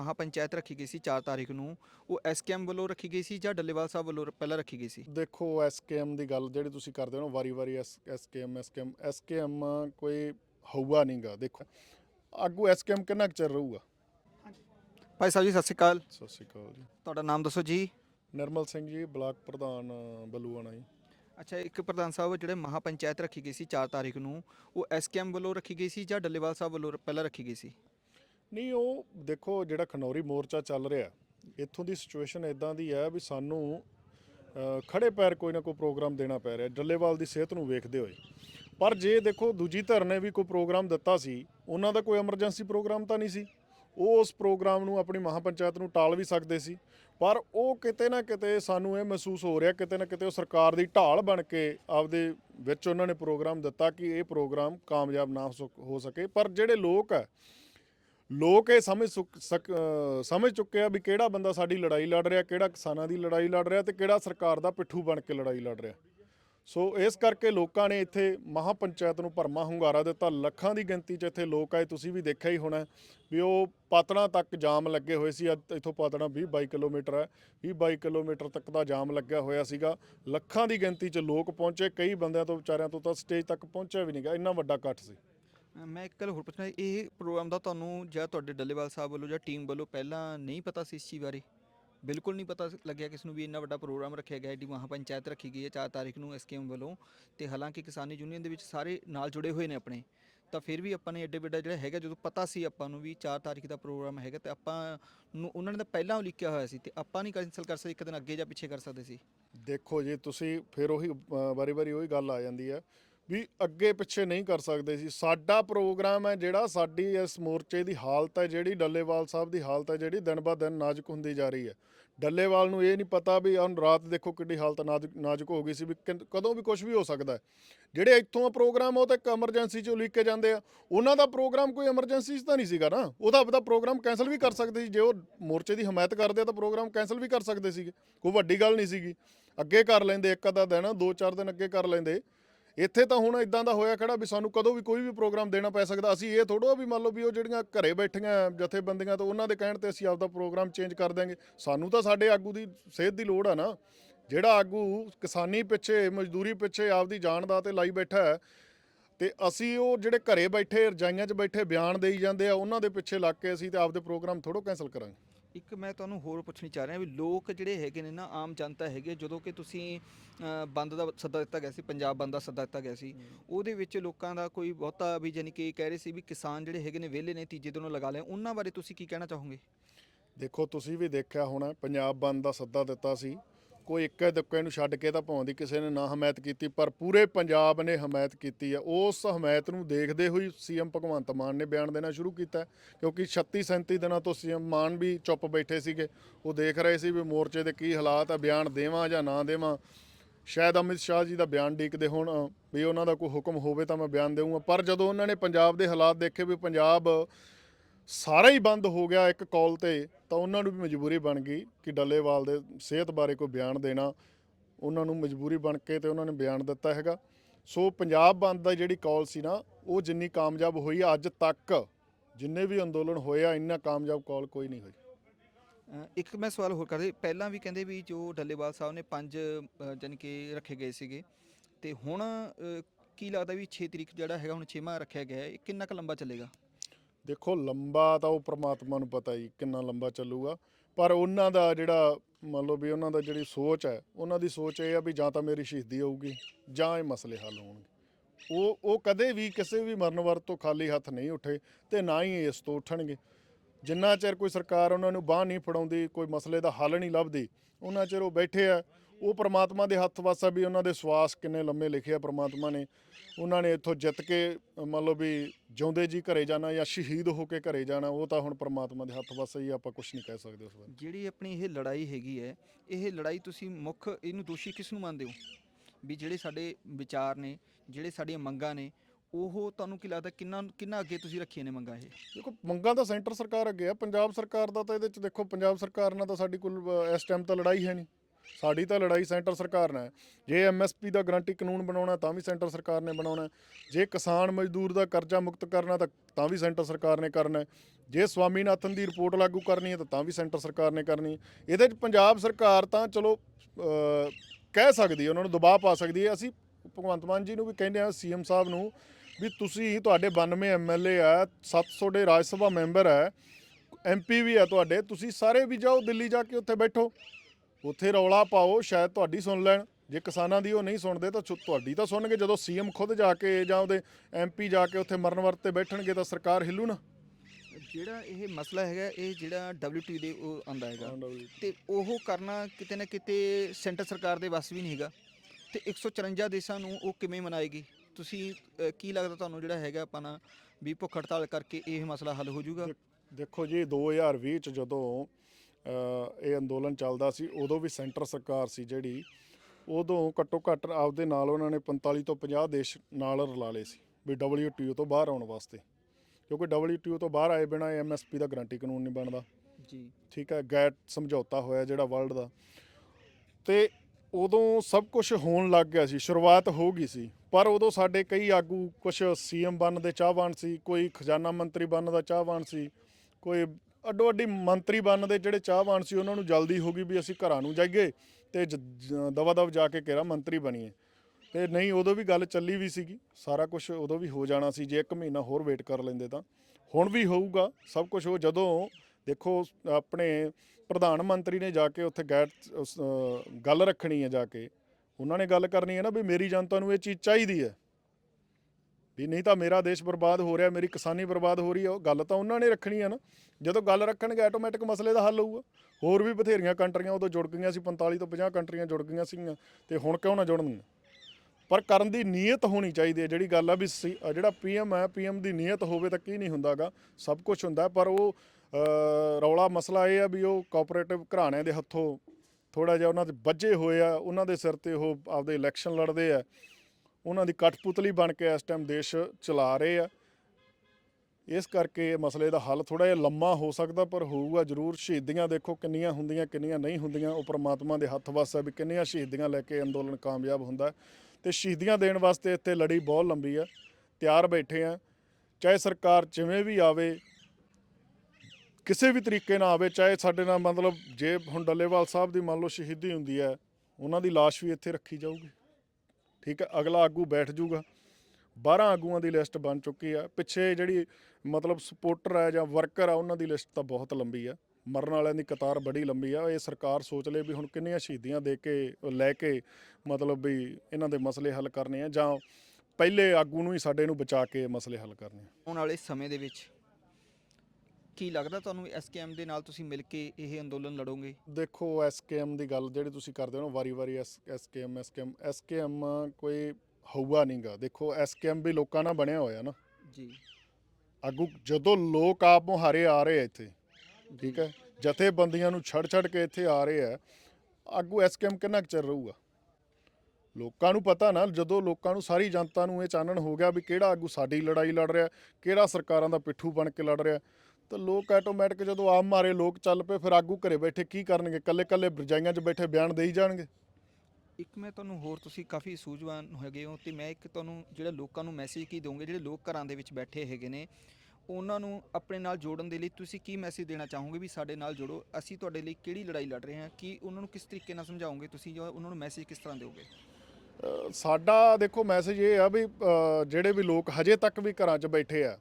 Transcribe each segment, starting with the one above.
ਮਹਾ ਪੰਚਾਇਤ ਰੱਖੀ ਗਈ ਸੀ 4 ਤਾਰੀਖ ਨੂੰ ਉਹ ਐਸਕੇਐਮ ਵੱਲੋਂ ਰੱਖੀ ਗਈ ਸੀ ਜਾਂ ਡੱਲੇਵਾਲ ਸਾਹਿਬ ਵੱਲੋਂ ਪਹਿਲਾਂ ਰੱਖੀ ਗਈ ਸੀ? ਦੇਖੋ ਐਸਕੇਐਮ ਦੀ ਗੱਲ ਜਿਹੜੀ ਤੁਸੀਂ ਕਰਦੇ ਹੋ ਨਾ ਵਾਰੀ-ਵਾਰੀ ਐਸਕੇਐਮ ਐਸਕੇਐਮ ਐਸਕੇਐਮ ਕੋਈ ਹੋਊਗਾ ਨਹੀਂਗਾ ਦੇਖੋ। ਆਗੂ ਐਸਕੇਐਮ ਕਿੰਨਾ ਕੁ ਚਿਰ ਰਹੂਗਾ? ਭਾਈ ਸਾਹਿਬ ਜੀ ਸਤਿ ਸ਼੍ਰੀ ਅਕਾਲ। ਸਤਿ ਸ਼੍ਰੀ ਅਕਾਲ ਜੀ। ਤੁਹਾਡਾ ਨਾਮ ਦੱਸੋ ਜੀ। ਨਿਰਮਲ ਸਿੰਘ ਜੀ ਬਲਾਕ ਪ੍ਰਧਾਨ ਬਲੂਆਣਾ ਜੀ। ਅੱਛਾ ਇੱਕ ਪ੍ਰਧਾਨ ਸਾਹਿਬ ਜਿਹੜੇ ਮਹਾ ਪੰਚਾਇਤ ਰੱਖੀ ਗਈ ਸੀ 4 ਤਾਰੀਖ ਨੂੰ ਉਹ ਐਸਕੇਐਮ ਵੱਲੋਂ ਰੱਖੀ ਗਈ ਸੀ ਜਾਂ ਡੱਲੇਵਾਲ ਸਾਹਿਬ ਵੱਲੋਂ ਪਹਿਲਾਂ ਰੱਖੀ ਗਈ ਸੀ? ਨਹੀਂ ਉਹ ਦੇਖੋ ਜਿਹੜਾ ਖਨੌਰੀ ਮੋਰਚਾ ਚੱਲ ਰਿਹਾ ਇੱਥੋਂ ਦੀ ਸਿਚੁਏਸ਼ਨ ਇਦਾਂ ਦੀ ਹੈ ਵੀ ਸਾਨੂੰ ਅ, ਖੜੇ ਪੈਰ ਕੋਈ ਨਾ ਕੋਈ ਪ੍ਰੋਗਰਾਮ ਦੇਣਾ ਪੈ ਰਿਹਾ ਡੱਲੇਵਾਲ ਦੀ ਸਿਹਤ ਨੂੰ ਵੇਖਦੇ ਹੋਏ। ਪਰ ਜੇ ਦੇਖੋ ਦੂਜੀ ਧਿਰ ਨੇ ਵੀ ਕੋਈ ਪ੍ਰੋਗਰਾਮ ਦਿੱਤਾ ਸੀ ਉਹਨਾਂ ਦਾ ਕੋਈ ਐਮਰਜੈਂਸੀ ਪ੍ਰੋਗਰਾਮ ਤਾਂ ਨਹੀਂ ਸੀ। ਉਹ ਉਸ ਪ੍ਰੋਗਰਾਮ ਨੂੰ ਆਪਣੀ ਮਹਾਪੰਚਾਇਤ ਨੂੰ ਟਾਲ ਵੀ ਸਕਦੇ ਸੀ। ਪਰ ਉਹ ਕਿਤੇ ਨਾ ਕਿਤੇ ਸਾਨੂੰ ਇਹ ਮਹਿਸੂਸ ਹੋ ਰਿਹਾ ਕਿਤੇ ਨਾ ਕਿਤੇ ਉਹ ਸਰਕਾਰ ਦੀ ਢਾਲ ਬਣ ਕੇ ਆਪਦੇ ਵਿੱਚ ਉਹਨਾਂ ਨੇ ਪ੍ਰੋਗਰਾਮ ਦਿੱਤਾ ਕਿ ਇਹ ਪ੍ਰੋਗਰਾਮ ਕਾਮਯਾਬ ਨਾ ਹੋ ਸਕ- ਹੋ ਸਕੇ। ਪਰ ਜਿਹੜੇ ਲੋਕ ਹੈ ਲੋਕ ਇਹ ਸਮਝ ਸੁਕ- ਸਕ- ਸਮਝ ਚੁੱਕੇ ਆ ਵੀ ਕਿਹੜਾ ਬੰਦਾ ਸਾਡੀ ਲੜਾਈ ਲੜ ਰਿਹਾ, ਕਿਹੜਾ ਕਿਸਾਨਾਂ ਦੀ ਲੜਾਈ ਲੜ ਰਿਹਾ ਤੇ ਕਿਹੜਾ ਸਰਕਾਰ ਦਾ ਪਿੱਠੂ ਬਣ ਕੇ ਲੜਾਈ ਲੜ ਰਿਹਾ। ਸੋ ਇਸ ਕਰਕੇ ਲੋਕਾਂ ਨੇ ਇੱਥੇ ਮਹਾਪੰਚਾਇਤ ਨੂੰ ਭਰਮਾ ਹੁੰਗਾਰਾ ਦਿੱਤਾ। ਲੱਖਾਂ ਦੀ ਗਿਣਤੀ 'ਚ ਇੱਥੇ ਲੋਕ ਆਏ, ਤੁਸੀਂ ਵੀ ਦੇਖਿਆ ਹੀ ਹੋਣਾ ਵੀ ਉਹ ਪਾਤਣਾ ਤੱਕ ਜਾਮ ਲੱਗੇ ਹੋਏ ਸੀ। ਅੱਜ ਇੱਥੋਂ ਪਾਤਣਾ 20 22 ਕਿਲੋਮੀਟਰ ਹੈ। 20 22 ਕਿਲੋਮੀਟਰ ਤੱਕ ਦਾ ਜਾਮ ਲੱਗਿਆ ਹੋਇਆ ਸੀਗਾ। ਲੱਖਾਂ ਦੀ ਗਿਣਤੀ 'ਚ ਲੋਕ ਪਹੁੰਚੇ। ਕਈ ਬੰਦਿਆਂ ਤੋਂ, ਵਿਚਾਰਿਆਂ ਤੋਂ ਤਾਂ ਸਟੇਜ ਤੱਕ ਪਹੁੰਚਿਆ ਵੀ ਨਹੀਂਗਾ ਇੰਨਾ ਵੱਡਾ ਇਕੱਠ ਸੀ। ਮੈਂ ਇੱਕ ਗੱਲ ਹੋਰ ਪੁੱਛਣਾ, ਇਹ ਪ੍ਰੋਗਰਾਮ ਦਾ ਤੁਹਾਨੂੰ ਜਾਂ ਤੁਹਾਡੇ ਡੱਲੇਵਾਲ ਸਾਹਿਬ ਵੱਲੋਂ ਜਾਂ ਟੀਮ ਵੱਲੋਂ ਪਹਿਲਾਂ ਨਹੀਂ ਪਤਾ ਸੀ ਇਸ ਚੀਜ਼ ਬਾਰੇ? ਬਿਲਕੁਲ ਨਹੀਂ ਪਤਾ ਲੱਗਿਆ ਕਿਸ ਨੂੰ ਵੀ ਇੰਨਾ ਵੱਡਾ ਪ੍ਰੋਗਰਾਮ ਰੱਖਿਆ ਗਿਆ ਏਡੀ ਮਹਾ ਪੰਚਾਇਤ ਰੱਖੀ ਗਈ ਹੈ 4 ਤਾਰੀਖ ਨੂੰ ਐਸਕੇਐਮ ਵੱਲੋਂ ਤੇ ਹਾਲਾਂਕਿ ਕਿਸਾਨੀ ਯੂਨੀਅਨ ਦੇ ਵਿੱਚ ਸਾਰੇ ਨਾਲ ਜੁੜੇ ਹੋਏ ਨੇ ਆਪਣੇ। ਤਾਂ ਫਿਰ ਵੀ ਆਪਾਂ ਨੇ ਏਡੇ ਵੱਡਾ ਜਿਹੜਾ ਹੈਗਾ, ਜਦੋਂ ਪਤਾ ਸੀ ਆਪਾਂ ਨੂੰ ਵੀ 4 ਤਾਰੀਖ ਦਾ ਪ੍ਰੋਗਰਾਮ ਹੈਗਾ ਤੇ ਆਪਾਂ ਨੂੰ ਉਹਨਾਂ ਨੇ ਤਾਂ ਪਹਿਲਾਂ ਉਲੀਕਿਆ ਹੋਇਆ ਸੀ ਤੇ ਆਪਾਂ ਨਹੀਂ ਕੈਂਸਲ ਕਰ ਸਕਦੇ, ਇੱਕ ਦਿਨ ਅੱਗੇ ਜਾਂ ਪਿੱਛੇ ਕਰ ਸਕਦੇ ਸੀ। ਦੇਖੋ ਜੀ, ਤੁਸੀਂ ਫਿਰ ਉਹੀ ਵਾਰੀ-ਵਾਰੀ ਉਹੀ ਗੱਲ ਆ ਜਾਂਦੀ ਹੈ ਵੀ ਅੱਗੇ ਪਿੱਛੇ ਨਹੀਂ ਕਰ ਸਕਦੇ ਸੀ। ਸਾਡਾ ਪ੍ਰੋਗਰਾਮ ਹੈ ਜਿਹੜਾ ਸਾਡੀ ਇਸ ਮੋਰਚੇ ਦੀ ਹਾਲਤ ਹੈ, ਜਿਹੜੀ ਡੱਲੇਵਾਲ ਸਾਹਿਬ ਦੀ ਹਾਲਤ ਹੈ, ਜਿਹੜੀ ਦਿਨ ਬਾ ਦਿਨ ਨਾਜ਼ੁਕ ਹੁੰਦੀ ਜਾ ਰਹੀ ਹੈ। ਡੱਲੇਵਾਲ ਨੂੰ ਇਹ ਨਹੀਂ ਪਤਾ ਵੀ ਹੁਣ ਰਾਤ ਦੇਖੋ ਕਿੱਡੀ ਹਾਲਤ ਨਾਜ਼ੁਕ ਨਾਜ਼ੁਕ ਹੋ ਗਈ ਸੀ ਵੀ ਕਿੰਨ- ਕਦੋਂ ਵੀ ਕੁਝ ਵੀ ਹੋ ਸਕਦਾ ਹੈ। ਜਿਹੜੇ ਇੱਥੋਂ ਆ ਪ੍ਰੋਗਰਾਮ ਉਹ ਤਾਂ ਇੱਕ ਐਮਰਜੈਂਸੀ 'ਚ ਉਲੀਕ ਕੇ ਜਾਂਦੇ ਆ। ਉਹਨਾਂ ਦਾ ਪ੍ਰੋਗਰਾਮ ਕੋਈ ਐਮਰਜੈਂਸੀ 'ਚ ਤਾਂ ਨਹੀਂ ਸੀਗਾ ਨਾ। ਉਹਦਾ ਆਪਦਾ ਪ੍ਰੋਗਰਾਮ ਕੈਨਸਲ ਵੀ ਕਰ ਸਕਦੇ ਸੀ। ਜੇ ਉਹ ਮੋਰਚੇ ਦੀ ਹਮਾਇਤ ਕਰਦੇ ਆ, ਤਾਂ ਪ੍ਰੋਗਰਾਮ ਕੈਨਸਲ ਵੀ ਕਰ ਸਕਦੇ ਸੀਗੇ। ਕੋਈ ਵੱਡੀ ਗੱਲ ਨਹੀਂ ਸੀਗੀ। ਅੱਗੇ ਕਰ ਲੈਂਦੇ ਇੱਕ ਅੱਧਾ ਦਿਨ, ਦੋ ਚਾਰ ਦਿਨ ਅੱਗੇ ਕਰ ਲੈਂਦੇ। ਇੱਥੇ ਤਾਂ ਹੁਣ ਇਦਾਂ ਦਾ ਹੋਇਆ ਖੜਾ ਵੀ ਸਾਨੂੰ ਕਦੋਂ ਵੀ ਕੋਈ ਵੀ ਪ੍ਰੋਗਰਾਮ ਦੇਣਾ ਪੈ ਸਕਦਾ। ਅਸੀਂ ਇਹ ਥੋੜੋ ਵੀ ਮੰਨ ਲਓ ਵੀ ਉਹ ਜਿਹੜੀਆਂ ਘਰੇ ਬੈਠੀਆਂ ਜਥੇਬੰਦੀਆਂ ਤਾਂ ਉਹਨਾਂ ਦੇ ਕਹਿਣ ਤੇ ਅਸੀਂ ਆਪਦਾ ਪ੍ਰੋਗਰਾਮ ਚੇਂਜ ਕਰ ਦਾਂਗੇ ਸਾਨੂੰ ਤਾਂ ਸਾਡੇ ਆਗੂ ਦੀ ਸਿਹਤ ਦੀ ਲੋੜ ਆ ਨਾ। ਜਿਹੜਾ ਆਗੂ ਕਿਸਾਨੀ ਪਿੱਛੇ, ਮਜ਼ਦੂਰੀ ਪਿੱਛੇ ਆਪਦੀ ਜਾਨ ਦਾ ਤੇ ਲਾਈ ਬੈਠਾ ਹੈ, ਤੇ ਅਸੀਂ ਉਹ ਜਿਹੜੇ ਘਰੇ ਬੈਠੇ ਰਜਾਈਆਂ 'ਚ ਬੈਠੇ ਬਿਆਨ ਦੇਈ ਜਾਂਦੇ ਆ, ਉਹਨਾਂ ਦੇ ਪਿੱਛੇ ਲੱਗ ਕੇ ਅਸੀਂ ਤੇ ਆਪਦੇ ਪ੍ਰੋਗਰਾਮ ਥੋੜੋ ਕੈਨਸਲ ਕਰਾਂਗੇ। ਇੱਕ ਮੈਂ ਤੁਹਾਨੂੰ ਹੋਰ ਪੁੱਛਣੀ ਚਾਹ ਰਿਹਾ ਵੀ ਲੋਕ ਜਿਹੜੇ ਹੈਗੇ ਨੇ ਨਾ ਆਮ ਜਨਤਾ ਹੈਗੇ ਜਦੋਂ ਕਿ ਤੁਸੀਂ ਬੰਦ ਦਾ ਸੱਦਾ ਦਿੱਤਾ ਗਿਆ ਸੀ ਪੰਜਾਬ ਬੰਦ ਦਾ ਸੱਦਾ ਦਿੱਤਾ ਗਿਆ ਸੀ ਉਹਦੇ ਵਿੱਚ ਲੋਕਾਂ ਦਾ ਕੋਈ ਬਹੁਤਾ ਵੀ ਜਾਨੀ ਕਿ ਕਹਿ ਰਹੇ ਸੀ ਵੀ ਕਿਸਾਨ ਜਿਹੜੇ ਹੈਗੇ ਨੇ ਵਿਹਲੇ ਨੇ ਤੀਜੇ ਦਿਨੋਂ ਲਗਾ ਲਿਆ ਉਹਨਾਂ ਬਾਰੇ ਤੁਸੀਂ ਕੀ ਕਹਿਣਾ ਚਾਹੋਗੇ? ਦੇਖੋ ਤੁਸੀਂ ਵੀ ਦੇਖਿਆ ਹੋਣਾ ਪੰਜਾਬ ਬੰਦ ਦਾ ਸੱਦਾ ਦਿੱਤਾ ਸੀ। ਕੋਈ ਇੱਕੇ ਦੁੱਕੇ ਨੂੰ ਛੱਡ ਕੇ ਤਾਂ ਭਾਉਂਦੀ ਕਿਸੇ ਨੇ ਨਾ ਹਮਾਇਤ ਕੀਤੀ, ਪਰ ਪੂਰੇ ਪੰਜਾਬ ਨੇ ਹਮਾਇਤ ਕੀਤੀ ਹੈ। ਉਸ ਹਮਾਇਤ ਨੂੰ ਦੇਖਦੇ ਹੋਈ ਸੀਐਮ ਭਗਵੰਤ ਮਾਨ ਨੇ ਬਿਆਨ ਦੇਣਾ ਸ਼ੁਰੂ ਕੀਤਾ, ਕਿਉਂਕਿ 36 37 ਦਿਨਾਂ ਤੋਂ ਸੀਐਮ ਮਾਨ ਵੀ ਚੁੱਪ ਬੈਠੇ ਸੀਗੇ। ਉਹ ਦੇਖ ਰਹੇ ਸੀ ਵੀ ਮੋਰਚੇ ਦੇ ਕੀ ਹਾਲਾਤ ਆ, ਬਿਆਨ ਦੇਵਾਂ ਜਾਂ ਨਾ ਦੇਵਾਂ। ਸ਼ਾਇਦ ਅਮਿਤ ਸ਼ਾਹ ਜੀ ਦਾ ਬਿਆਨ ਡੀਕਦੇ ਹੋਣ ਵੀ ਉਹਨਾਂ ਦਾ ਕੋਈ ਹੁਕਮ ਹੋਵੇ ਤਾਂ ਮੈਂ ਬਿਆਨ ਦੇਵਾਂਗਾ ਪਰ ਜਦੋਂ ਉਹਨਾਂ ਨੇ ਪੰਜਾਬ ਦੇ ਹਾਲਾਤ ਦੇਖੇ ਵੀ ਪੰਜਾਬ ਸਾਰਾ ਹੀ ਬੰਦ ਹੋ ਗਿਆ ਇੱਕ ਕਾਲ ਤੇ ਤਾਂ ਉਹਨਾਂ ਨੂੰ ਵੀ ਮਜਬੂਰੀ ਬਣ ਗਈ ਕਿ ਡੱਲੇਵਾਲ ਦੇ ਸਿਹਤ ਬਾਰੇ ਕੋਈ ਬਿਆਨ ਦੇਣਾ। ਉਹਨਾਂ ਨੂੰ ਮਜਬੂਰੀ ਬਣ ਕੇ ਤੇ ਉਹਨਾਂ ਨੇ ਬਿਆਨ ਦਿੱਤਾ ਹੈਗਾ। ਸੋ ਪੰਜਾਬ ਬੰਦ ਦਾ ਜਿਹੜੀ ਕਾਲ ਸੀ ਨਾ ਉਹ ਜਿੰਨੀ ਕਾਮਯਾਬ ਹੋਈ ਅੱਜ ਤੱਕ ਜਿੰਨੇ ਵੀ ਅੰਦੋਲਨ ਹੋਏ ਆ ਇੰਨਾ ਕਾਮਯਾਬ ਕਾਲ ਕੋਈ ਨਹੀਂ ਹੋਈ। ਇੱਕ ਮੈਂ ਸਵਾਲ ਹੋਰ ਕਰਦੇ ਪਹਿਲਾਂ ਵੀ ਕਹਿੰਦੇ ਵੀ ਜੋ ਡੱਲੇਵਾਲ ਸਾਹਿਬ ਨੇ ਪੰਜ ਅ, ਜਾਣੀ ਕਿ ਰੱਖੇ ਗਏ ਸੀਗੇ। ਤੇ ਹੁਣ ਕੀ ਲੱਗਦਾ ਵੀ 6 ਤਰੀਕ ਜਿਹੜਾ ਹੈਗਾ ਹੁਣ 6ਵਾਂ ਰੱਖਿਆ ਗਿਆ ਹੈ ਇਹ ਕਿੰਨਾ ਕੁ ਲੰਬਾ ਚੱਲੇਗਾ? ਦੇਖੋ, ਲੰਬਾ ਤਾਂ ਉਹ ਪ੍ਰਮਾਤਮਾ ਨੂੰ ਪਤਾ ਹੀ ਕਿੰਨਾ ਲੰਬਾ ਚੱਲੂਗਾ, ਪਰ ਉਹਨਾਂ ਦਾ ਜਿਹੜਾ ਮੰਨ ਲਓ ਵੀ ਉਹਨਾਂ ਦਾ ਜਿਹੜੀ ਸੋਚ ਹੈ, ਉਹਨਾਂ ਦੀ ਸੋਚ ਇਹ ਆ ਵੀ ਜਾਂ ਤਾਂ ਮੇਰੀ ਸ਼ਹੀਦੀ ਹੋਊਗੀ ਜਾਂ ਇਹ ਮਸਲੇ ਹੱਲ ਹੋਣਗੇ। ਉਹ ਉਹ ਕਦੇ ਵੀ ਕਿਸੇ ਵੀ ਮਰਨ ਵਰਤ ਤੋਂ ਖਾਲੀ ਹੱਥ ਨਹੀਂ ਉੱਠੇ ਤੇ ਨਾ ਹੀ ਇਸ ਤੋਂ ਉੱਠਣਗੇ। ਜਿੰਨਾ ਚਿਰ ਕੋਈ ਸਰਕਾਰ ਉਹਨਾਂ ਨੂੰ ਬਾਹ ਨਹੀਂ ਫੜਾਉਂਦੀ, ਕੋਈ ਮਸਲੇ ਦਾ ਹੱਲ ਨਹੀਂ ਲੱਭਦੀ, ਉਹਨਾਂ ਚਿਰ ਉਹ ਬੈਠੇ ਆ ਉਹ ਪ੍ਰਮਾਤਮਾ ਦੇ ਹੱਥ ਵਾਸਾ ਵੀ ਉਹਨਾਂ ਦੇ ਸਵਾਸ ਕਿੰਨੇ ਲੰਮੇ ਲਿਖੇ ਆ ਪ੍ਰਮਾਤਮਾ ਨੇ। ਉਹਨਾਂ ਨੇ ਇੱਥੋਂ ਜਿੱਤ ਕੇ ਮੰਨ ਲਓ ਵੀ ਜਿਉਂਦੇ ਜੀ ਘਰੇ ਜਾਣਾ ਜਾਂ ਸ਼ਹੀਦ ਹੋ ਕੇ ਘਰੇ ਜਾਣਾ ਉਹ ਤਾਂ ਹੁਣ ਪ੍ਰਮਾਤਮਾ ਦੇ ਹੱਥ ਵਾਸਾ ਹੀ ਆ, ਆਪਾਂ ਕੁਝ ਨਹੀਂ ਕਹਿ ਸਕਦੇ ਉਸ ਬਾਰੇ। ਜਿਹੜੀ ਆਪਣੀ ਇਹ ਲੜਾਈ ਹੈਗੀ ਹੈ ਇਹ ਲੜਾਈ ਤੁਸੀਂ ਮੁੱਖ ਇਹਨੂੰ ਦੋਸ਼ੀ ਕਿਸ ਨੂੰ ਮੰਨਦੇ ਹੋ? ਵੀ ਜਿਹੜੇ ਸਾਡੇ ਵਿਚਾਰ ਨੇ ਜਿਹੜੇ ਸਾਡੀਆਂ ਮੰਗਾਂ ਨੇ ਉਹ ਤੁਹਾਨੂੰ ਕੀ ਲੱਗਦਾ ਕਿੰਨਾ ਕਿੰਨਾ ਅੱਗੇ ਤੁਸੀਂ ਰੱਖੀਆਂ ਨੇ ਮੰਗਾਂ ਇਹ? ਦੇਖੋ ਮੰਗਾਂ ਤਾਂ ਸੈਂਟਰ ਸਰਕਾਰ ਅੱਗੇ ਆ ਪੰਜਾਬ ਸਰਕਾਰ ਦਾ ਤਾਂ ਇਹਦੇ ਚ ਦੇਖੋ ਪੰਜਾਬ ਸਰਕਾਰ ਨਾਲ ਤਾਂ ਸਾਡੀ ਕੋਈ ਅ, ਇਸ ਟਾਈਮ ਤਾਂ ਲੜਾਈ ਹੈ ਨਹੀਂ। ਸਾਡੀ ਤਾਂ ਲੜਾਈ ਸੈਂਟਰ ਸਰਕਾਰ ਨਾਲ ਹੈ ਜੇ ਐਮਐਸਪੀ ਦਾ ਗਰੰਟੀ ਕਾਨੂੰਨ ਬਣਾਉਣਾ, ਤਾਂ ਵੀ ਸੈਂਟਰ ਸਰਕਾਰ ਨੇ ਬਣਾਉਣਾ ਜੇ ਕਿਸਾਨ ਮਜ਼ਦੂਰ ਦਾ ਕਰਜ਼ਾ ਮੁਕਤ ਕਰਨਾ, ਤਾਂ ਤਾਂ ਵੀ ਸੈਂਟਰ ਸਰਕਾਰ ਨੇ ਕਰਨਾ ਜੇ ਸਵਾਮੀਨਾਥਨ ਦੀ ਰਿਪੋਰਟ ਲਾਗੂ ਕਰਨੀ ਹੈ, ਤਾਂ ਤਾਂ ਵੀ ਸੈਂਟਰ ਸਰਕਾਰ ਨੇ ਕਰਨੀ ਇਹਦੇ 'ਚ ਪੰਜਾਬ ਸਰਕਾਰ ਤਾਂ ਚਲੋ ਕਹਿ ਸਕਦੀ ਹੈ, ਉਹਨਾਂ ਨੂੰ ਦਬਾਅ ਪਾ ਸਕਦੀ ਹੈ। ਅਸੀਂ ਭਗਵੰਤ ਮਾਨ ਜੀ ਨੂੰ ਵੀ ਕਹਿੰਦੇ ਆ ਸੀਐਮ ਸਾਹਿਬ ਨੂੰ, ਵੀ ਤੁਸੀਂ ਤੁਹਾਡੇ 92 ਐਮਐਲਏ ਆ 700 ਦੇ ਰਾਜ ਸਭਾ ਮੈਂਬਰ ਹੈ ਐਮਪੀ ਵੀ ਆ ਤੁਹਾਡੇ, ਤੁਸੀਂ ਸਾਰੇ ਵੀ ਜਾਓ ਦਿੱਲੀ ਜਾ ਕੇ ਉੱਥੇ ਬੈਠੋ। ਉੱਥੇ ਰੌਲਾ ਪਾਓ ਸ਼ਾਇਦ ਤੁਹਾਡੀ ਸੁਣ ਲੈਣ। ਜੇ ਕਿਸਾਨਾਂ ਦੀ ਉਹ ਨਹੀਂ ਸੁਣਦੇ ਤਾਂ ਤੁਹਾਡੀ ਤਾਂ ਸੁਣਨਗੇ। ਜਦੋਂ ਸੀਐਮ ਖੁਦ ਜਾ ਕੇ ਜਾਂ ਉਹਦੇ ਐਮਪੀ ਜਾ ਕੇ ਉੱਥੇ ਮਰਨ ਵਰਤ ਤੇ ਬੈਠਣਗੇ ਤਾਂ ਸਰਕਾਰ ਹਿੱਲੂ ਨਾ। ਜਿਹੜਾ ਇਹ ਮਸਲਾ ਹੈਗਾ ਇਹ ਜਿਹੜਾ WTO ਦੇ ਉਹ ਆਂਦਾ ਹੈਗਾ। ਤੇ ਉਹ ਕਰਨਾ ਕਿਤੇ ਨਾ ਕਿਤੇ ਸੈਂਟਰ ਸਰਕਾਰ ਦੇ ਵੱਸ ਵੀ ਨਹੀਂ ਹੈਗਾ। ਤੇ 154 ਦੇਸ਼ਾਂ ਨੂੰ ਉਹ ਕਿਵੇਂ ਮਨਾਏਗੀ? ਤੁਸੀਂ ਕੀ ਲੱਗਦਾ ਤੁਹਾਨੂੰ ਜਿਹੜਾ ਹੈਗਾ ਆਪਣਾ ਵੀ ਭੁੱਖ ਹੜਤਾਲ ਕਰਕੇ ਇਹ ਮਸਲਾ ਹੱਲ ਹੋ ਜਾਊਗਾ? ਦੇਖੋ ਜੀ 2020 ਚ ਜਦੋਂ ਇਹ ਅੰਦੋਲਨ ਚੱਲਦਾ ਸੀ ਉਦੋਂ ਵੀ ਸੈਂਟਰ ਸਰਕਾਰ ਸੀ ਜਿਹੜੀ ਉਦੋਂ ਘੱਟੋ ਘੱਟ ਆਪਦੇ ਨਾਲ ਉਹਨਾਂ ਨੇ 45 ਤੋਂ 50 ਦੇਸ਼ ਨਾਲ ਰਲਾ ਲਏ ਸੀ ਵੀ WTO ਤੋਂ ਬਾਹਰ ਆਉਣ ਵਾਸਤੇ। ਕਿਉਂਕਿ WTO ਤੋਂ ਬਾਹਰ ਆਏ ਬਿਨਾਂ ਐਮਐਸਪੀ ਦਾ ਗਰੰਟੀ ਕਾਨੂੰਨ ਨਹੀਂ ਬਣਦਾ। ਜੀ। ਠੀਕ ਹੈ ਗੈਟ ਸਮਝੌਤਾ ਹੋਇਆ ਜਿਹੜਾ ਵਰਲਡ ਦਾ। ਤੇ ਉਦੋਂ ਸਭ ਕੁਝ ਹੋਣ ਲੱਗ ਗਿਆ ਸੀ ਸ਼ੁਰੂਆਤ ਹੋ ਗਈ ਸੀ ਪਰ ਉਦੋਂ ਸਾਡੇ ਕਈ ਆਗੂ ਕੁਝ ਸੀਐਮ ਬਣਨ ਦੇ ਚਾਹਵਾਨ ਸੀ ਕੋਈ ਖਜ਼ਾਨਾ ਮੰਤਰੀ ਬਣਨ ਦਾ ਚਾਹਵਾਨ ਸੀ ਕੋਈ ਅੱਡੋ ਅੱਡੀ ਮੰਤਰੀ ਬਣਨ ਦੇ ਜਿਹੜੇ ਚਾਹਵਾਨ ਸੀ, ਉਹਨਾਂ ਨੂੰ ਜਲਦੀ ਹੋ ਗਈ ਵੀ ਅਸੀਂ ਘਰਾਂ ਨੂੰ ਜਾਈਏ ਤੇ ਦਵਾ ਦਵ ਜਾ ਕੇ ਕਿਹੜਾ ਮੰਤਰੀ ਬਣੀਏ। ਤੇ ਨਹੀਂ, ਉਦੋਂ ਵੀ ਗੱਲ ਚੱਲੀ ਵੀ ਸੀਗੀ, ਸਾਰਾ ਕੁਝ ਉਦੋਂ ਵੀ ਹੋ ਜਾਣਾ ਸੀ, ਜੇ ਇੱਕ ਮਹੀਨਾ ਹੋਰ ਵੇਟ ਕਰ ਲੈਂਦੇ ਤਾਂ। ਹੁਣ ਵੀ ਹੋਊਗਾ, ਸਭ ਕੁਝ ਉਹ ਜਦੋਂ ਦੇਖੋ, ਆਪਣੇ ਪ੍ਰਧਾਨ ਮੰਤਰੀ ਨੇ ਜਾ ਕੇ ਉੱਥੇ ਗੈਰ ਗੱਲ ਰੱਖਣੀ ਹੈ ਜਾ ਕੇ, ਉਹਨਾਂ ਨੇ ਗੱਲ ਕਰਨੀ ਹੈ ਨਾ ਵੀ ਮੇਰੀ ਜਨਤਾ ਨੂੰ ਇਹ ਚੀਜ਼ ਚਾਹੀਦੀ ਹੈ। ਵੀ ਨਹੀਂ ਤਾਂ ਮੇਰਾ ਦੇਸ਼ ਬਰਬਾਦ ਹੋ ਰਿਹਾ, ਮੇਰੀ ਕਿਸਾਨੀ ਬਰਬਾਦ ਹੋ ਰਹੀ ਹੈ ਉਹ ਗੱਲ ਤਾਂ ਉਹਨਾਂ ਨੇ ਰੱਖਣੀ ਹੈ ਨਾ। ਜਦੋਂ ਗੱਲ ਰੱਖਣਗੇ ਆਟੋਮੈਟਿਕ ਮਸਲੇ ਦਾ ਹੱਲ ਹੋਊਗਾ। ਹੋਰ ਵੀ ਬਥੇਰੀਆਂ ਕੰਟਰੀਆਂ, ਉਦੋਂ ਜੁੜ ਗਈਆਂ ਸੀ 45 ਤੋਂ 50 ਕੰਟਰੀਆਂ ਜੁੜ ਗਈਆਂ ਸੀਗੀਆਂ, ਤੇ ਹੁਣ ਕਿਉਂ ਨਾ ਜੁੜਨਗੀਆਂ ਪਰ ਕਰਨ ਦੀ ਨੀਅਤ ਹੋਣੀ ਚਾਹੀਦੀ ਹੈ, ਜਿਹੜੀ ਗੱਲ ਆ ਵੀ ਸੀ- ਅਹ ਜਿਹੜਾ ਪੀਐਮ ਹੈ ਪੀਐਮ ਦੀ ਨੀਅਤ ਹੋਵੇ ਤਾਂ ਕੀ ਨਹੀਂ ਹੁੰਦਾਗਾ, ਸਭ ਕੁਝ ਹੁੰਦਾ, ਪਰ ਉਹ ਰੌਲਾ ਮਸਲਾ ਇਹ ਆ ਵੀ ਉਹ ਕੋਆਪਰੇਟਿਵ ਘਰਾਣਿਆਂ ਦੇ ਹੱਥੋਂ ਥੋੜਾ ਜਿਹਾ ਉਹਨਾਂ ਦੇ ਵੱਜੇ ਹੋਏ ਆ, ਉਹਨਾਂ ਦੇ ਸਿਰ ਤੇ ਉਹ ਆਪਦੇ ਇਲੈਕਸ਼ਨ ਲੜਦੇ ਆ। ਉਹਨਾਂ ਦੀ ਕਠਪੁਤਲੀ ਬਣ ਕੇ ਇਸ ਟਾਈਮ ਦੇਸ਼ ਚਲਾ ਰਹੇ ਆ। ਇਸ ਕਰਕੇ ਇਹ ਮਸਲੇ ਦਾ ਹੱਲ ਥੋੜਾ ਜਿਹਾ ਲੰਮਾ ਹੋ ਸਕਦਾ, ਪਰ ਹੋਊਗਾ ਜ਼ਰੂਰ। ਸ਼ਹੀਦੀਆਂ ਦੇਖੋ ਕਿੰਨੀਆਂ ਹੁੰਦੀਆਂ, ਕਿੰਨੀਆਂ ਨਹੀਂ ਹੁੰਦੀਆਂ। ਉਹ ਪ੍ਰਮਾਤਮਾ ਦੇ ਹੱਥ ਵੱਸ ਹੈ ਵੀ ਕਿੰਨੀਆਂ ਸ਼ਹੀਦੀਆਂ ਲੈ ਕੇ ਅੰਦੋਲਨ ਕਾਮਯਾਬ ਹੁੰਦਾ ਹੈ। ਤੇ ਸ਼ਹੀਦੀਆਂ ਦੇਣ ਵਾਸਤੇ ਇੱਥੇ ਲੜੀ ਬਹੁਤ ਲੰਬੀ ਆ। ਤਿਆਰ ਬੈਠੇ ਆ। ਚਾਹੇ ਸਰਕਾਰ ਜਿਵੇਂ ਵੀ ਆਵੇ, ਕਿਸੇ ਵੀ ਤਰੀਕੇ ਨਾਲ ਆਵੇ, ਚਾਹੇ ਸਾਡੇ ਨਾਲ ਮਤਲਬ ਜੇ ਹੁਣ ਡੱਲੇਵਾਲ ਸਾਹਿਬ ਦੀ ਮੰਨ ਲਓ ਸ਼ਹੀਦੀ ਹੁੰਦੀ ਹੈ, ਉਹਨਾਂ ਦੀ ਲਾਸ਼ ਵੀ ਇੱਥੇ ਰੱਖੀ ਜਾਊਗੀ। ਠੀਕ ਹੈ, ਅਗਲਾ ਆਗੂ ਬੈਠ ਜਾਊਗਾ 12 ਆਗੂਆਂ ਦੀ ਲਿਸਟ ਬਣ ਚੁੱਕੀ ਆ। ਪਿੱਛੇ ਜਿਹੜੀ ਮਤਲਬ ਸਪੋਰਟਰ ਹੈ ਜਾਂ ਵਰਕਰ ਆ, ਉਹਨਾਂ ਦੀ ਲਿਸਟ ਤਾਂ ਬਹੁਤ ਲੰਬੀ ਆ। ਮਰਨ ਵਾਲਿਆਂ ਦੀ ਕਤਾਰ ਬੜੀ ਲੰਬੀ ਆ। ਇਹ ਸਰਕਾਰ ਸੋਚ ਲੇ ਵੀ ਹੁਣ ਕਿੰਨੀਆਂ ਸ਼ਹੀਦੀਆਂ ਦੇ ਕੇ, ਲੈ ਕੇ ਮਤਲਬ ਵੀ ਇਹਨਾਂ ਦੇ ਮਸਲੇ ਹੱਲ ਕਰਨੇ ਆ ਜਾਂ ਪਹਿਲੇ ਆਗੂ ਨੂੰ ਹੀ ਸਾਡੇ ਨੂੰ ਬਚਾ ਕੇ ਇਹ ਮਸਲੇ ਹੱਲ ਕਰਨੇ ਆ। ਆਉਣ ਵਾਲੇ ਸਮੇਂ ਦੇ ਵਿੱਚ ਕੀ ਲੱਗਦਾ ਤੁਹਾਨੂੰ ਐਸਕੇਐਮ ਦੇ ਨਾਲ ਤੁਸੀਂ ਮਿਲ ਕੇ ਇਹ ਅੰਦੋਲਨ ਲੜੋਗੇ? ਦੇਖੋ ਐਸਕੇਐਮ ਦੀ ਗੱਲ ਜਿਹੜੀ ਤੁਸੀਂ ਕਰਦੇ ਹੋ ਨਾ ਵਾਰੀ-ਵਾਰੀ ਐਸਕੇਐਮ ਐਸਕੇਐਮ ਐਸਕੇਐਮ ਕੋਈ ਹੋਊਗਾ ਨਹੀਂਗਾ ਦੇਖੋ ਐਸਕੇਐਮ ਵੀ ਲੋਕਾਂ ਨਾਲ ਬਣਿਆ ਹੋਇਆ ਨਾ। ਜੀ। ਆਗੂ ਜਦੋਂ ਲੋਕ ਆਪ ਮੁਹਾਰੇ ਆ ਰਹੇ ਆ ਇੱਥੇ ਠੀਕ ਹੈ ਜਥੇਬੰਦੀਆਂ ਨੂੰ ਛੱਡ ਕੇ ਇੱਥੇ ਆ ਰਹੇ ਆ ਆਗੂ ਐਸਕੇਐਮ ਕਿੰਨਾ ਕੁ ਚਿਰ ਰਹੂਗਾ? ਲੋਕਾਂ ਨੂੰ ਪਤਾ ਨਾ ਜਦੋਂ ਲੋਕਾਂ ਨੂੰ ਸਾਰੀ ਜਨਤਾ ਨੂੰ ਇਹ ਚਾਨਣ ਹੋ ਗਿਆ ਵੀ ਕਿਹੜਾ ਆਗੂ ਸਾਡੀ ਲੜਾਈ ਲੜ ਰਿਹਾ ਕਿਹੜਾ ਸਰਕਾਰਾਂ ਦਾ ਪਿੱਠੂ ਬਣ ਕੇ ਲੜ ਰਿਹਾ ਤਾਂ ਲੋਕ ਆਟੋਮੈਟਿਕ ਜਦੋਂ ਆਮ ਮਾਰੇ ਲੋਕ ਚੱਲ ਪਏ ਫਿਰ ਆਗੂ ਘਰੇ ਬੈਠੇ ਕੀ ਕਰਨਗੇ? ਕੱਲੇ ਕੱਲੇ ਬਰਜਾਈਆਂ 'ਚ ਬੈਠੇ ਬਿਆਨ ਦੇਈ ਜਾਣਗੇ? ਇੱਕ ਮੈਂ ਤੁਹਾਨੂੰ ਹੋਰ ਤੁਸੀਂ ਕਾਫੀ ਸੂਝਵਾਨ ਹੈਗੇ ਹੋ ਤੇ ਮੈਂ ਇੱਕ ਤੁਹਾਨੂੰ ਜਿਹੜਾ ਲੋਕਾਂ ਨੂੰ ਮੈਸੇਜ ਕੀ ਦਊਂਗੇ ਜਿਹੜੇ ਲੋਕ ਘਰਾਂ ਦੇ ਵਿੱਚ ਬੈਠੇ ਹੈਗੇ ਨੇ ਉਹਨਾਂ ਨੂੰ ਆਪਣੇ ਨਾਲ ਜੋੜਨ ਦੇ ਲਈ ਤੁਸੀਂ ਕੀ ਮੈਸੇਜ ਦੇਣਾ ਚਾਹੋਗੇ ਵੀ ਸਾਡੇ ਨਾਲ ਜੁੜੋ? ਅਸੀਂ ਤੁਹਾਡੇ ਲਈ ਕਿਹੜੀ ਲੜਾਈ ਲੜ ਰਹੇ ਹਾਂ? ਕੀ ਉਹਨਾਂ ਨੂੰ ਕਿਸ ਤਰੀਕੇ ਨਾਲ ਸਮਝਾਓਗੇ ਤੁਸੀਂ ਜਾਂ ਉਹਨਾਂ ਨੂੰ ਮੈਸੇਜ ਕਿਸ ਤਰ੍ਹਾਂ ਦਿਓਗੇ? ਸਾਡਾ ਦੇਖੋ ਮੈਸੇਜ ਇਹ ਆ ਵੀ ਜਿਹੜੇ ਵੀ ਲੋਕ ਹਜੇ ਤੱਕ ਵੀ ਘਰਾਂ 'ਚ ਬੈਠੇ ਆ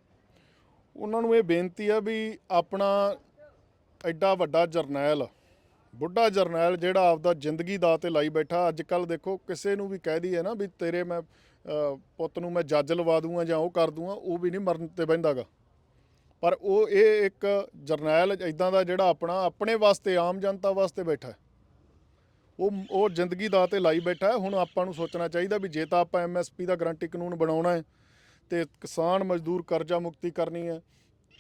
ਉਹਨਾਂ ਨੂੰ ਇਹ ਬੇਨਤੀ ਆ ਵੀ ਆਪਣਾ ਐਡਾ ਵੱਡਾ ਜਰਨੈਲ, ਬੁੱਢਾ ਜਰਨੈਲ ਜਿਹੜਾ ਆਪਦਾ ਜ਼ਿੰਦਗੀ ਦਾ ਤੇ ਲਾਈ ਬੈਠਾ ਅੱਜ ਕੱਲ ਦੇਖੋ ਕਿਸੇ ਨੂੰ ਵੀ ਕਹਿ ਦਈਏ ਨਾ ਵੀ ਤੇਰੇ ਮੈਂ ਪੁੱਤ ਨੂੰ ਮੈਂ ਜੱਜ ਲਵਾ ਦੂੰਗਾ ਜਾਂ ਉਹ ਕਰ ਦੂੰਗਾ, ਉਹ ਵੀ ਨਹੀਂ ਮਰਨ ਤੇ ਬਹਿੰਦਾਗਾ। ਪਰ ਉਹ ਇਹ ਇੱਕ ਜਰਨੈਲ ਇਦਾਂ ਦਾ ਜਿਹੜਾ ਆਪਣਾ ਆਪਣੇ ਵਾਸਤੇ, ਆਮ ਜਨਤਾ ਵਾਸਤੇ ਬੈਠਾ ਉਹ ਉਹ ਜ਼ਿੰਦਗੀ ਦਾ ਤੇ ਲਾਈ ਬੈਠਾ ਹੁਣ ਆਪਾਂ ਨੂੰ ਸੋਚਣਾ ਚਾਹੀਦਾ ਵੀ ਜੇ ਤਾਂ ਆਪਾਂ ਐਮਐਸਪੀ ਦਾ ਗਰੰਟੀ ਕਾਨੂੰਨ ਬਣਾਉਣਾ ਹੈ ਤੇ ਕਿਸਾਨ ਮਜ਼ਦੂਰ ਕਰਜ਼ਾ ਮੁਕਤੀ ਕਰਨੀ ਹੈ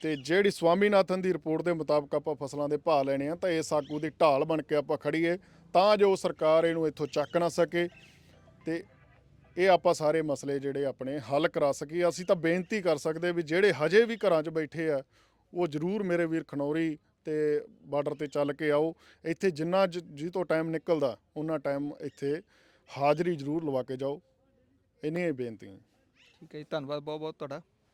ਤੇ ਜਿਹੜੀ ਸਵਾਮੀਨਾਥਨ ਦੀ ਰਿਪੋਰਟ ਦੇ ਮੁਤਾਬਕ ਆਪਾਂ ਫਸਲਾਂ ਦੇ ਭਾਅ ਲੈਣੇ ਆ, ਤਾਂ ਇਸ ਆਗੂ ਦੀ ਢਾਲ ਬਣ ਕੇ ਆਪਾਂ ਖੜੀਏ ਤਾਂ ਜੋ ਸਰਕਾਰ ਇਹਨੂੰ ਇੱਥੋਂ ਚੱਕ ਨਾ ਸਕੇ। ਤੇ ਇਹ ਆਪਾਂ ਸਾਰੇ ਮਸਲੇ ਜਿਹੜੇ ਆਪਣੇ ਹੱਲ ਕਰਾ ਸਕੀਏ। ਅਸੀਂ ਤਾਂ ਬੇਨਤੀ ਕਰ ਸਕਦੇ ਵੀ ਜਿਹੜੇ ਹਜੇ ਵੀ ਘਰਾਂ 'ਚ ਬੈਠੇ ਆ, ਉਹ ਜ਼ਰੂਰ ਮੇਰੇ ਵੀਰ ਖਨੌਰੀ ਤੇ ਬਾਰਡਰ ਤੇ ਚੱਲ ਕੇ ਆਓ। ਇੱਥੇ ਜਿੰਨਾ ਜ- ਜੀ ਤੋਂ ਟਾਈਮ ਨਿਕਲਦਾ, ਉਹਨਾਂ ਟਾਈਮ ਇੱਥੇ ਹਾਜ਼ਰੀ ਜ਼ਰੂਰ ਲਵਾ ਕੇ ਜਾਓ। ਇੰਨੀਆਂ ਹੀ ਬੇਨਤੀਆਂ। ਠੀਕ ਹੈ ਜੀ ਧੰਨਵਾਦ ਬਹੁਤ ਬਹੁਤ ਤੁਹਾਡਾ।